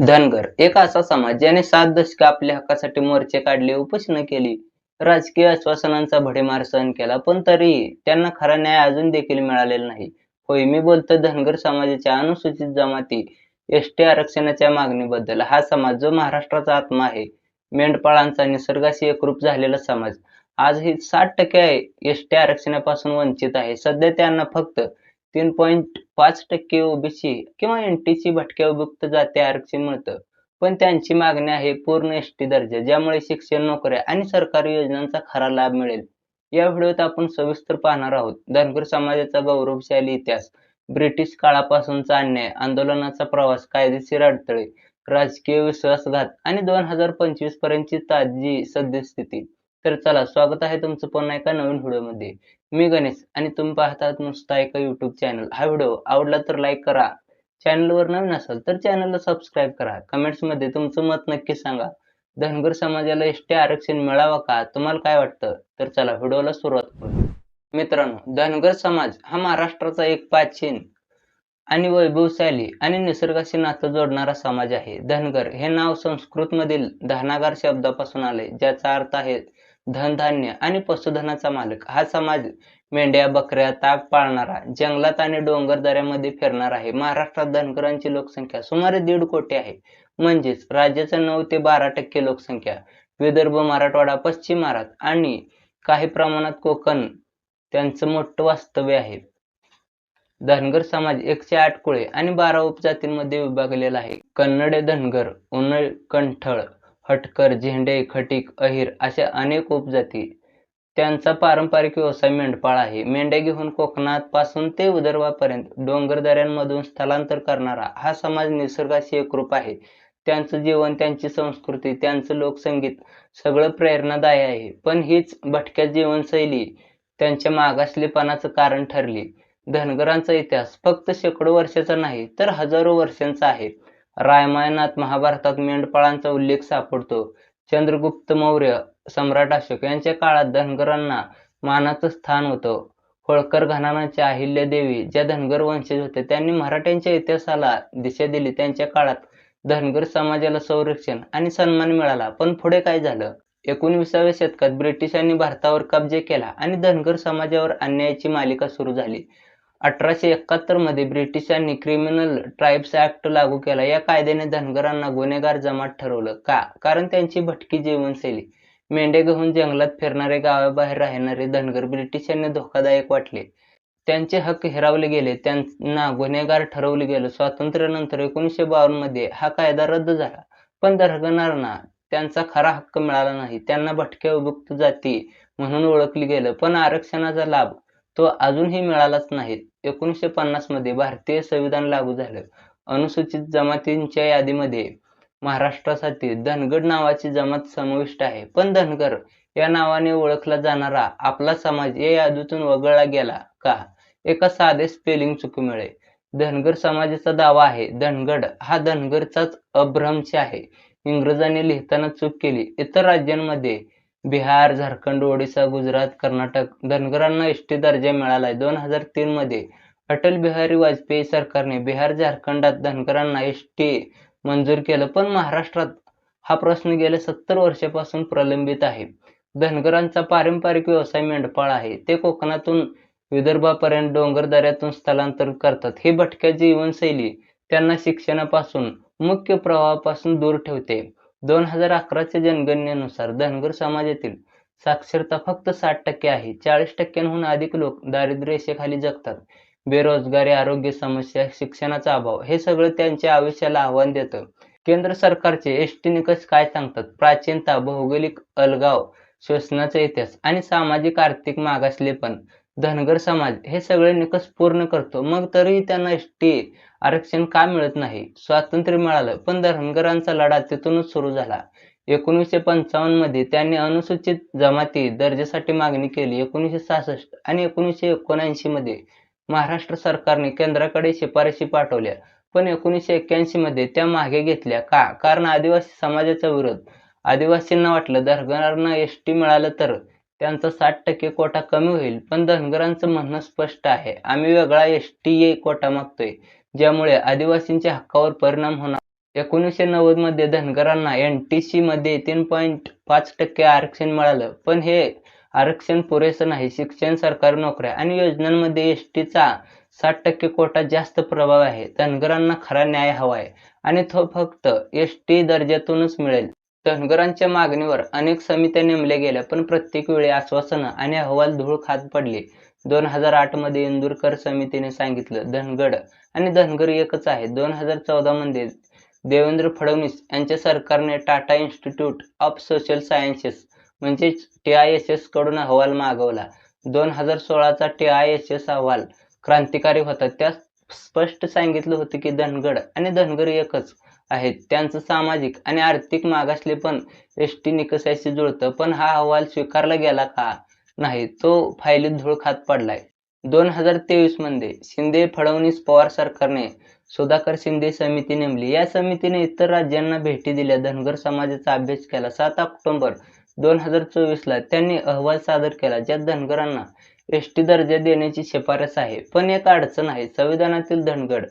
धनगर. एक असा समाज ज्याने सात दशके आपल्या हक्कासाठी मोर्चे काढले उपोषण केली राजकीय आश्वासनांचा भडेमार सहन केला पण तरीही त्यांना खरा न्याय अजून देखील मिळालेला नाही. होय मी बोलतो धनगर समाजाच्या अनुसूचित जमाती एस टी आरक्षणाच्या मागणीबद्दल. हा समाज जो महाराष्ट्राचा आत्मा आहे मेंढपाळांचा निसर्गाशी एकरूप झालेला समाज. आजही साठ टक्के एस टी आरक्षणापासून वंचित आहे. सध्या त्यांना फक्त तीन पॉईंट पाच टक्के ओबीसी किंवा एनटीसी भटक्या विभक्त जाती आरक्षण मिळतं. पण त्यांची मागणी आहे पूर्ण एस टी दर्जा ज्यामुळे शिक्षण नोकऱ्या आणि सरकारी योजनांचा खरा लाभ मिळेल. या व्हिडिओत आपण सविस्तर पाहणार आहोत. धनगर समाजाचा गौरवशाली इतिहास ब्रिटिश काळापासूनचा अन्याय आंदोलनाचा प्रवास कायदेशीर अडथळे राजकीय विश्वासघात आणि दोन हजार पंचवीस पर्यंतची ताजी सद्यस्थिती. तर चला स्वागत आहे तुमचं पुन्हा एका नवीन व्हिडिओमध्ये. मी गणेश आणि तुम्ही पाहतात नुसता एका युट्यूब चॅनल हा व्हिडिओ आवडला तर लाईक करा. चॅनलवर नवीन असाल तर चॅनलला सबस्क्राईब करा. कमेंट्समध्ये तुमचं मत नक्की सांगा. धनगर समाजाला एस टी आरक्षण मिळावं का? तुम्हाला काय वाटतं? तर चला व्हिडिओला सुरुवात करू. मित्रांनो धनगर समाज हा महाराष्ट्राचा एक प्राचीन आणि वैभवशाली आणि निसर्गाशी नातं जोडणारा समाज आहे. धनगर हे नाव संस्कृतमधील धनागार शब्दापासून आले ज्याचा अर्थ आहे धनधान्य आणि पशुधनाचा मालक. हा समाज मेंढ्या बकऱ्या ताक पाळणारा जंगलात आणि डोंगर दऱ्यामध्ये फिरणार आहे. महाराष्ट्रात धनगरांची लोकसंख्या सुमारे दीड कोटी आहे. म्हणजेच राज्याचा नऊ ते बारा टक्के लोकसंख्या. विदर्भ मराठवाडा पश्चिम महाराष्ट्र आणि काही प्रमाणात कोकण त्यांचं मोठं वास्तव्य आहे. धनगर समाज एकशे आठ कुळे आणि बारा उपजातींमध्ये विभागलेला आहे. कन्नडे धनगर उन्हळ कंठळ हटकर झेंडे खटीक अहिर अशा अनेक उपजाती त्यांचा पारंपरिक व्यवसाय मेंढपाळ आहे. मेंढ्या घेऊन कोकणात पासून ते विदर्भापर्यंत डोंगरदऱ्यांमधून स्थलांतर करणारा हा समाज निसर्गाशी एकरूप आहे. त्यांचं जीवन त्यांची संस्कृती त्यांचं लोकसंगीत सगळं प्रेरणादायी आहे. पण हीच भटक्या जीवनशैली त्यांच्या मागासलेपणाचं कारण ठरली. धनगरांचा इतिहास फक्त शेकडो वर्षाचा नाही तर हजारो वर्षांचा आहे. रामायणात महाभारतात मेंढपाळांचा उल्लेख सापडतो. चंद्रगुप्त मौर्य सम्राट अशोक यांच्या काळात धनगरांना मानाचं स्थान होतं. होळकर घराण्याच्या अहिल्यादेवी ज्या धनगर वंशज होते त्यांनी मराठ्यांच्या इतिहासाला दिशा दिली. त्यांच्या काळात धनगर समाजाला संरक्षण आणि सन्मान मिळाला. पण पुढे काय झालं? एकोणविसाव्या शतकात ब्रिटिशांनी भारतावर कब्जे केला आणि धनगर समाजावर अन्यायाची मालिका सुरू झाली. अठराशे एकाहत्तरमध्ये ब्रिटिशांनी क्रिमिनल ट्राईब्स ऍक्ट लागू केला. या कायद्याने धनगरांना गुन्हेगार जमात ठरवलं. का? कारण त्यांची भटकी जीवनशैली. मेंढे घेऊन जंगलात फिरणारे गावाबाहेर राहणारे धनगर ब्रिटिशांनी धोकादायक वाटले. त्यांचे हक्क हिरावले गेले. त्यांना गुन्हेगार ठरवले गेले. स्वातंत्र्यानंतर एकोणीसशे बावन्नमध्ये हा कायदा रद्द झाला. पण धनगरांना त्यांचा खरा हक्क मिळाला नाही. त्यांना भटक्या विभक्त जाती म्हणून ओळखली गेलं. पण आरक्षणाचा लाभ तो अजूनही मिळालाच नाही. एकोणीसशे पन्नासमध्ये भारतीय संविधान लागू झालं. अनुसूचित जमातींच्या यादीमध्ये महाराष्ट्रासाठी धनगड नावाची जमात समाविष्ट आहे. पण धनगर या नावाने ओळखला जाणारा आपला समाज या यादीतून वगळला गेला का? एका साधे स्पेलिंग चुकीमुळे धनगर समाजाचा दावा आहे धनगड हा धनगरचाच अभ्रंश आहे. इंग्रजांनी लिहिताना चूक केली. इतर राज्यांमध्ये बिहार झारखंड ओडिसा गुजरात कर्नाटक धनगरांना एस टी दर्जा मिळालाय. दोन हजार तीन मध्ये अटल बिहारी वाजपेयी सरकारने बिहार झारखंडात धनगरांना एस टी मंजूर केलं. पण महाराष्ट्रात हा प्रश्न गेल्या सत्तर वर्षापासून प्रलंबित आहे. धनगरांचा पारंपरिक व्यवसाय मेंढपाळ आहे. ते कोकणातून विदर्भापर्यंत डोंगर दऱ्यातून स्थलांतर करतात. ही भटक्या जीवनशैली त्यांना शिक्षणापासून मुख्य प्रवाहापासून दूर ठेवते. दोन हजार अकराच्या जनगणनेनुसार धनगर समाजातील साक्षरता फक्त साठ टक्के आहे. चाळीस टक्क्यांहून अधिक लोक दारिद्र्य रेषेखाली जगतात. बेरोजगारी आरोग्य समस्या शिक्षणाचा अभाव हे सगळं त्यांच्या आयुष्याला आव्हान देतं. केंद्र सरकारचे एस टी निकष काय सांगतात? प्राचीनता भौगोलिक अलगाव शोषणाचा इतिहास आणि सामाजिक आर्थिक मागासलेपण धनगर समाज हे सगळे निकष पूर्ण करतो. मग तरीही त्यांना एस टी आरक्षण का मिळत नाही? स्वातंत्र्य मिळालं पण धनगरांचा लढा तिथूनच सुरू झाला. एकोणीसशे पंचावन्नमध्ये त्यांनी अनुसूचित जमाती दर्जासाठी मागणी केली. एकोणीसशे सहासष्ट आणि एकोणीसशे एकोणऐंशी मध्ये महाराष्ट्र सरकारने केंद्राकडे शिफारशी पाठवल्या. पण एकोणीसशे एक्क्याऐंशी मध्ये त्या मागे घेतल्या. का? कारण आदिवासी समाजाचा विरोध आदिवासींना वाटलं धनगरांना एस टी मिळालं तर त्यांचा साठ टक्के कोटा कमी होईल. पण धनगरांचं म्हणणं स्पष्ट आहे. आम्ही वेगळा एस टी कोटा मागतोय ज्यामुळे आदिवासींच्या हक्कावर परिणाम होणार. एकोणीसशे नव्वदमध्ये धनगरांना एन टी सी मध्ये तीन पॉईंट पाच टक्के आरक्षण मिळालं. पण हे आरक्षण पुरेसं नाही. शिक्षण सरकारी नोकऱ्या आणि योजनांमध्ये एस टीचा साठ टक्के कोटा जास्त प्रभाव आहे. धनगरांना खरा न्याय हवा आहे आणि तो फक्त एस टी दर्जातूनच मिळेल. धनगरांच्या मागणीवर अनेक समित्या नेमल्या गेल्या पण प्रत्येक वेळी आश्वासनं आणि अहवाल धूळ खात पडले. दोन हजार आठमध्ये इंदूरकर समितीने सांगितलं धनगड आणि धनगर एकच आहे. दोन हजार चौदा मध्ये देवेंद्र फडणवीस यांच्या सरकारने Tata institute of social sciences म्हणजेच टी आय एस एसकडून अहवाल मागवला. दोन हजार सोळाचा टी आय एस एस अहवाल क्रांतिकारी होता. त्या स्पष्ट सांगितलं होतं की धनगड आणि धनगर एकच आहेत. त्यांचं सामाजिक आणि आर्थिक मागासले पण एस टी निकषाशी जुळतं. पण हा अहवाल स्वीकारला गेला का नाही तो फायलीत धूळ खात पडलाय. दोन हजार तेवीसमध्ये शिंदे फडणवीस पवार सरकारने सुधाकर शिंदे समिती नेमली. या समितीने इतर राज्यांना भेटी दिल्या. धनगर समाजाचा अभ्यास केला. सात ऑक्टोबर दोन हजार चोवीस ला त्यांनी अहवाल सादर केला ज्यात धनगरांना एस टी दर्जा देण्याची शिफारस आहे. पण एक अडचण आहे. संविधानातील धनगड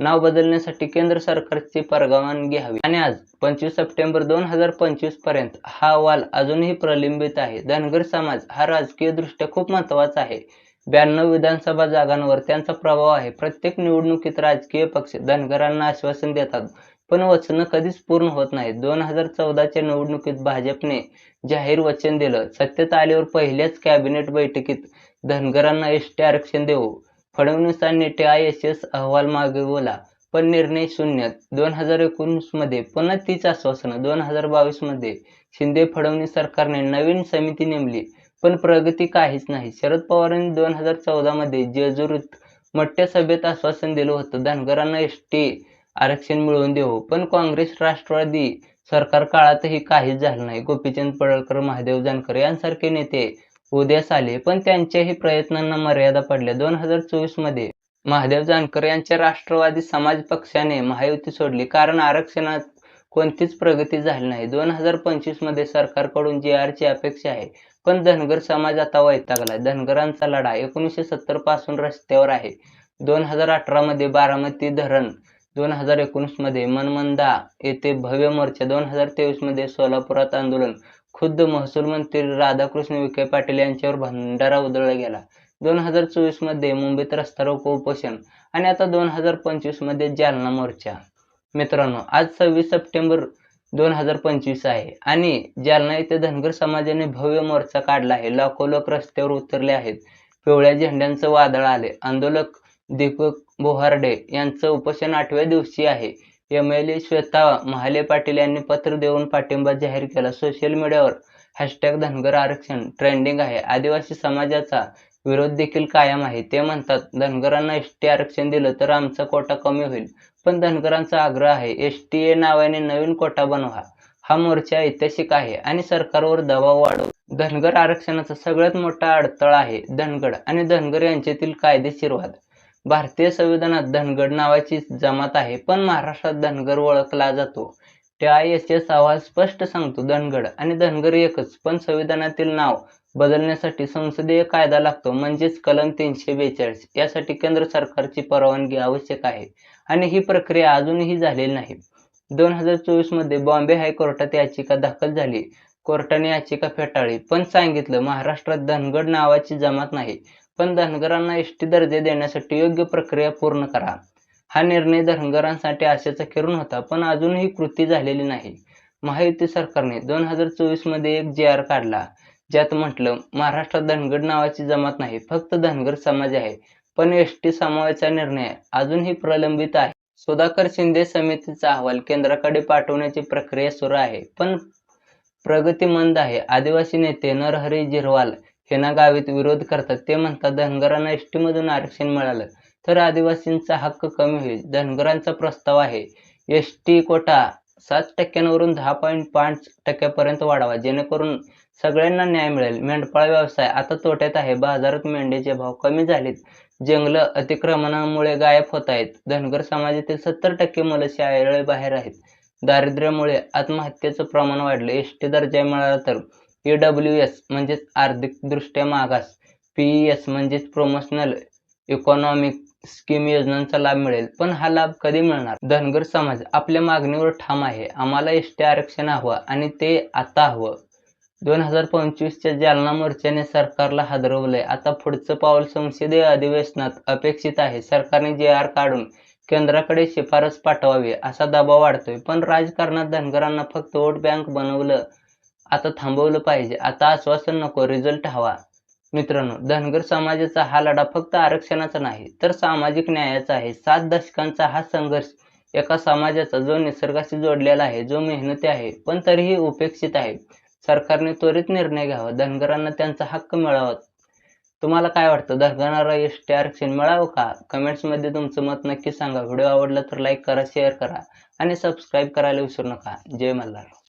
नाव बदलण्यासाठी केंद्र सरकारची परवानगी हवी. आणि आज पंचवीस सप्टेंबर दोन हजार पंचवीसपर्यंत हा अहवाल अजूनही प्रलंबित आहे. धनगर समाज हा राजकीय दृष्ट्या खूप महत्त्वाचा आहे. ब्याण्णव विधानसभा जागांवर त्यांचा प्रभाव आहे. प्रत्येक निवडणुकीत राजकीय पक्ष धनगरांना आश्वासन देतात. पण वचनं कधीच पूर्ण होत नाहीत. दोन हजार चौदाच्या निवडणुकीत भाजपने जाहीर वचन दिलं. सत्तेत आल्यावर पहिल्याच कॅबिनेट बैठकीत धनगरांना एस टी आरक्षण देऊ. फडणवीसांनी टी आय एस एस अहवाल मागवला पण निर्णय शून्य. दोन हजार एकोणीसमध्ये पुन्हा तीच आश्वासनं. दोन हजार बावीसमध्ये शिंदे फडणवीस सरकारने नवीन समिती नेमली पण प्रगती काहीच नाही. शरद पवारांनी दोन हजार चौदा मध्ये जेजुरीत मोठ्या सभेत आश्वासन दिलं होतं. धनगरांना एस टी आरक्षण मिळवून देऊ. पण काँग्रेस राष्ट्रवादी सरकार काळातही काहीच झालं नाही. गोपीचंद पडळकर महादेव जानकर यांसारखे नेते उदयास आले. पण त्यांच्याही प्रयत्नांना मर्यादा पडल्या. दोन हजार चोवीसमध्ये महादेव जानकर यांच्या राष्ट्रवादी समाज पक्षाने महायुती सोडली. कारण आरक्षणात कोणतीच प्रगती झाली नाही. दोन हजार पंचवीसमध्ये सरकारकडून जी आर ची अपेक्षा आहे. पण धनगर समाज आता वैतागलाय. धनगरांचा लढा एकोणीसशे सत्तरपासून रस्त्यावर आहे. दोन हजार अठरा मध्ये बारामती धरण दोन हजार एकोणीसमध्ये मनमंदा येथे भव्य मोर्चा दोन हजार तेवीसमध्ये सोलापुरात आंदोलन खुद्द महसूल मंत्री राधाकृष्ण विखे पाटील यांच्यावर भंडारा उधळला गेला. दोन हजार चोवीसमध्ये मुंबईत रस्ता रोको उपोषण आणि आता दोन हजार पंचवीसमध्ये जालना मोर्चा. मित्रांनो आज सव्वीस सप्टेंबर दोन हजार पंचवीस आहे आणि जालना येथे धनगर समाजाने भव्य मोर्चा काढला आहे. लाखो लोक रस्त्यावर उतरले आहेत. पिवळ्या झेंड्यांचं वादळ आले आंदोलक दीपक बोहार्डे यांचं उपोषण आठव्या दिवशी आहे. M L A Shweta Mahale Patil यांनी पत्र देऊन पाठिंबा जाहीर केला. सोशल मीडियावर हॅशटॅग धनगर आरक्षण ट्रेंडिंग आहे. आदिवासी समाजाचा विरोध देखील कायम आहे. ते म्हणतात धनगरांना एस टी आरक्षण दिलं तर आमचा कोटा कमी होईल पण धनगरांचा आग्रह आहे. एस टी ए नावाने नवीन कोटा बनवा. हा मोर्चा ऐतिहासिक आहे आणि सरकारवर दबाव वाढव. धनगर आरक्षणाचा सगळ्यात मोठा अडथळा आहे धनगड आणि धनगर यांच्यातील कायदेशीर वाद. भारतीय संविधानात धनगड नावाची जमात आहे पण महाराष्ट्रात धनगर ओळखला जातो. त्या एस एस अहवाल स्पष्ट सांगतो धनगड आणि धनगर एकच पण संविधानातील नाव बदलण्यासाठी संसदीय कायदा लागतो म्हणजेच कलम तीनशे बेचाळीस. यासाठी केंद्र सरकारची परवानगी आवश्यक आहे आणि ही प्रक्रिया अजूनही झालेली नाही. दोन हजार चोवीसमध्ये बॉम्बे हायकोर्टात याचिका दाखल झाली. कोर्टाने याचिका फेटाळली पण सांगितलं महाराष्ट्रात धनगड नावाची जमात नाही. पण धनगरांना एस टी दर्जा देण्यासाठी योग्य प्रक्रिया पूर्ण करा. हा निर्णय धनगरांसाठी आशेचा किरण होता पण अजूनही कृती झालेली नाही. महायुती सरकारने दोन हजार चोवीसमध्ये एक जे आर काढला ज्यात म्हटलं महाराष्ट्रात धनगड नावाची जमात नाही फक्त धनगर समाज आहे पण एस टी समावेचा निर्णय अजूनही प्रलंबित आहे. सुधाकर शिंदे समितीचा अहवाल केंद्राकडे पाठवण्याची प्रक्रिया सुरू आहे पण प्रगती मंद आहे. आदिवासी नेते नरहरी जिरवाल हेना गावीत विरोध करतात. ते म्हणतात धनगरांना एस मधून आरक्षण मिळालं तर आदिवासींचा हक्क कमी होईल. धनगरांचा प्रस्ताव आहे एस टी कोटा सात टक्क्यांवरून दहा पॉईंट पाच टक्क्यापर्यंत वाढावा. जेणेकरून सगळ्यांना न्याय मिळेल. मेंढपाळ व्यवसाय आता तोट्यात आहे. बाजारात मेंढ्याचे भाव कमी झालेत. जंगलं अतिक्रमणामुळे गायब होत आहेत. धनगर समाजातील सत्तर टक्के मुलं शाळेबाहेर आहेत. दारिद्र्यामुळे आत्महत्येचं प्रमाण वाढलं. एस टी दर्जा मिळाला तर ई डब्ल्यू एस म्हणजेच आर्थिकदृष्ट्या मागास. पी एस म्हणजेच प्रोमोशनल इकॉनॉमिक स्कीम योजनांचा लाभ मिळेल. पण हा लाभ कधी मिळणार? धनगर समाज आपल्या मागणीवर ठाम आहे. आम्हाला एस टी आरक्षण हवं आणि ते आता हवं. दोन हजार पंचवीसच्या जालना मोर्चाने सरकारला हादरवलंय. आता पुढचं पाऊल संसदीय अधिवेशनात अपेक्षित आहे. सरकारने जे आर काढून केंद्राकडे शिफारस पाठवावी असा दबाव वाढतोय. पण राजकारणात धनगरांना फक्त वोट बँक बनवलं आता थांबवलं पाहिजे. आता आश्वासन नको रिझल्ट हवा. मित्रांनो धनगर समाजाचा हा लढा फक्त आरक्षणाचा नाही तर सामाजिक न्यायाचा आहे. सात दशकांचा हा संघर्ष एका समाजाचा जो निसर्गाशी जोडलेला आहे जो मेहनती आहे पण तरीही उपेक्षित आहे. सरकारने त्वरित निर्णय घ्यावा धनगरांना त्यांचा हक्क मिळावा. तुम्हाला काय वाटतं? धनगरांना एस टी आरक्षण मिळावं का? कमेंट्समध्ये तुमचं मत नक्की सांगा. व्हिडिओ आवडला तर लाईक करा शेअर करा आणि सबस्क्राईब करायला विसरू नका. जय मल्हार.